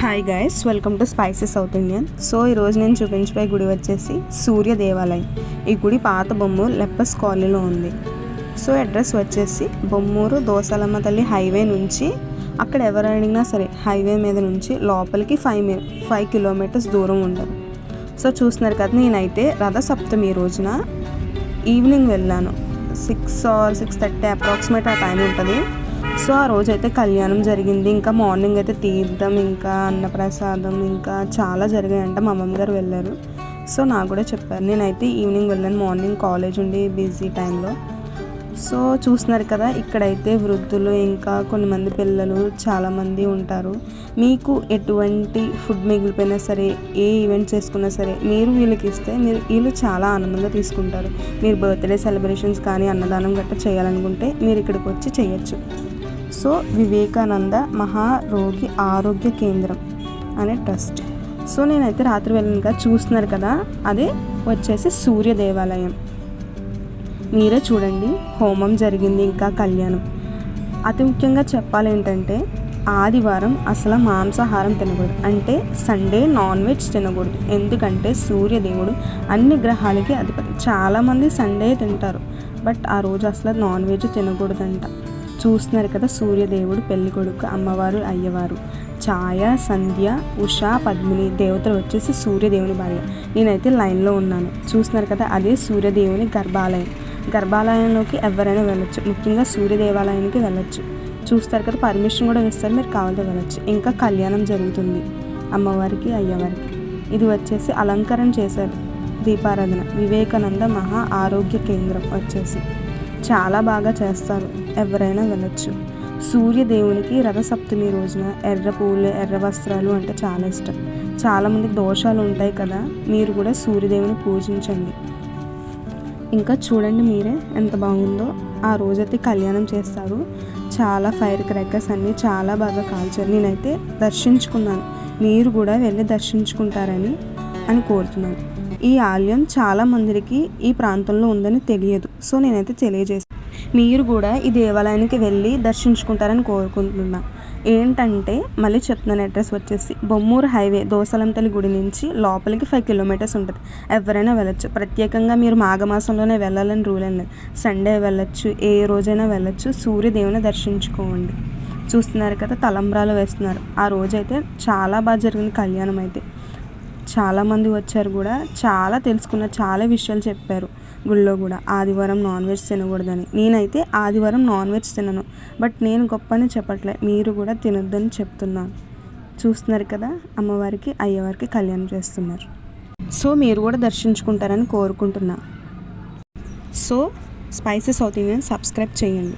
Hi guys welcome to spices south Indian so ఈరోజు నేను చూపించబోయే గుడి వచ్చేసి సూర్య దేవాలయం. ఈ గుడి పాత బొమ్మూరు లెప్పస్ కాలనీలో ఉంది. సో అడ్రస్ వచ్చేసి బొమ్మూరు దోసలమ్మ తల్లి హైవే నుంచి అక్కడ ఎవరు అడిగినా సరే హైవే మీద నుంచి లోపలికి ఫైవ్ మీ ఫైవ్ కిలోమీటర్స్ దూరం ఉండదు. సో చూస్తున్నారు కదా నేనైతే రథసప్తమి రోజున ఈవినింగ్ వెళ్ళాను. Six or six thirty approximate ఆ టైం ఉంటుంది. సో ఆ రోజు అయితే కళ్యాణం జరిగింది. ఇంకా మార్నింగ్ అయితే తీర్థం ఇంకా అన్నప్రసాదం ఇంకా చాలా జరిగాయంట. మా అమ్మమ్మ గారు వెళ్ళారు. సో నాకు కూడా చెప్పారు. నేనైతే ఈవినింగ్ వెళ్ళాను. మార్నింగ్ కాలేజ్ ఉండి బిజీ టైంలో. సో చూస్తున్నారు కదా ఇక్కడైతే వృద్ధులు ఇంకా కొంతమంది పిల్లలు చాలామంది ఉంటారు. మీకు ఎటువంటి ఫుడ్ మిగిలిపోయినా సరే ఏ ఈవెంట్ చేసుకున్నా సరే మీరు వీళ్ళకి ఇస్తే మీరు వీళ్ళు చాలా ఆనందంగా తీసుకుంటారు. మీరు బర్త్డే సెలబ్రేషన్స్ కానీ అన్నదానం గట్రా చేయాలనుకుంటే మీరు ఇక్కడికి వచ్చి చేయొచ్చు. సో వివేకానంద మహారోగి ఆరోగ్య కేంద్రం అనే ట్రస్ట్. సో నేనైతే రాత్రి వెళ్ళాను కదా చూస్తున్నారు కదా అదే వచ్చేసి సూర్య దేవాలయం. మీరే చూడండి హోమం జరిగింది ఇంకా కళ్యాణం. అతి ముఖ్యంగా చెప్పాలి ఏంటంటే ఆదివారం అసలు మాంసాహారం తినకూడదు. అంటే సండే నాన్ వెజ్ తినకూడదు. ఎందుకంటే సూర్యదేవుడు అన్ని గ్రహాలకి అధిపతి. చాలామంది సండే తింటారు. బట్ ఆ రోజు అసలు నాన్ వెజ్ తినకూడదంట. చూస్తున్నారు కదా సూర్యదేవుడు పెళ్ళి కొడుకు అమ్మవారు అయ్యవారు. ఛాయ సంధ్య ఉష పద్మిని దేవతలు వచ్చేసి సూర్యదేవుని భార్య. నేనైతే లైన్లో ఉన్నాను. చూస్తున్నారు కదా అదే సూర్యదేవుని గర్భాలయం. గర్భాలయంలోకి ఎవరైనా వెళ్ళొచ్చు. ముఖ్యంగా సూర్య దేవాలయానికి వెళ్ళొచ్చు. చూస్తారు కదా పర్మిషన్ కూడా ఇస్తారు మీరు కావాలంటే వెళ్ళొచ్చు. ఇంకా కళ్యాణం జరుగుతుంది. అమ్మవారికి అయ్యవారికి. ఇది వచ్చేసి అలంకరణ చేశారు. దీపారాధన. వివేకానంద మహా ఆరోగ్య కేంద్రం వచ్చేసి. చాలా బాగా చేస్తారు. ఎవరైనా వెళ్ళొచ్చు సూర్యదేవునికి రథసప్తమి రోజున ఎర్ర పూలు ఎర్ర వస్త్రాలు అంటే చాలా ఇష్టం. చాలామంది దోషాలు ఉంటాయి కదా మీరు కూడా సూర్యదేవుని పూజించండి. ఇంకా చూడండి మీరే ఎంత బాగుందో. ఆ రోజైతే కళ్యాణం చేస్తారు. చాలా ఫైర్ క్రాకర్స్ అన్నీ చాలా బాగా కాల్చారు. నేనైతే దర్శించుకున్నాను. మీరు కూడా వెళ్ళి దర్శించుకుంటారని అని కోరుతున్నాను. ఈ ఆలయం చాలా మందికి ఈ ప్రాంతంలో ఉందని తెలియదు. సో నేనైతే తెలియజేస్తాను మీరు కూడా ఈ దేవాలయానికి వెళ్ళి దర్శించుకుంటారని కోరుకుంటున్నా. ఏంటంటే మళ్ళీ చెప్తున్నాను అడ్రస్ వచ్చేసి బొమ్మూరు హైవే దోసలంతలి గుడి నుంచి లోపలికి ఫైవ్ కిలోమీటర్స్ ఉంటుంది. ఎవరైనా వెళ్ళొచ్చు. ప్రత్యేకంగా మీరు మాఘమాసంలోనే వెళ్ళాలని రూల్ ఏం లేదు. సండే వెళ్ళొచ్చు ఏ రోజైనా వెళ్ళొచ్చు. సూర్యదేవుని దర్శించుకోండి. చూస్తున్నారు కదా తలంబ్రాలు వేస్తున్నారు. ఆ రోజైతే చాలా బాగా జరిగింది కళ్యాణం అయితే. చాలామంది వచ్చారు కూడా. చాలా తెలుసుకున్న చాలా విషయాలు చెప్పారు గుళ్ళో కూడా. ఆదివారం నాన్ వెజ్ తినకూడదని. నేనైతే ఆదివారం నాన్ వెజ్ తినను. బట్ నేను గొప్పని చెప్పట్లే. మీరు కూడా తినొద్దని చెప్తున్నాను. చూస్తున్నారు కదా? అమ్మవారికి అయ్యవారికి కళ్యాణం చేస్తున్నారు. సో మీరు కూడా దర్శించుకుంటారని కోరుకుంటున్నా. సో స్పైసెస్ అవుతుంది సబ్స్క్రైబ్ చేయండి.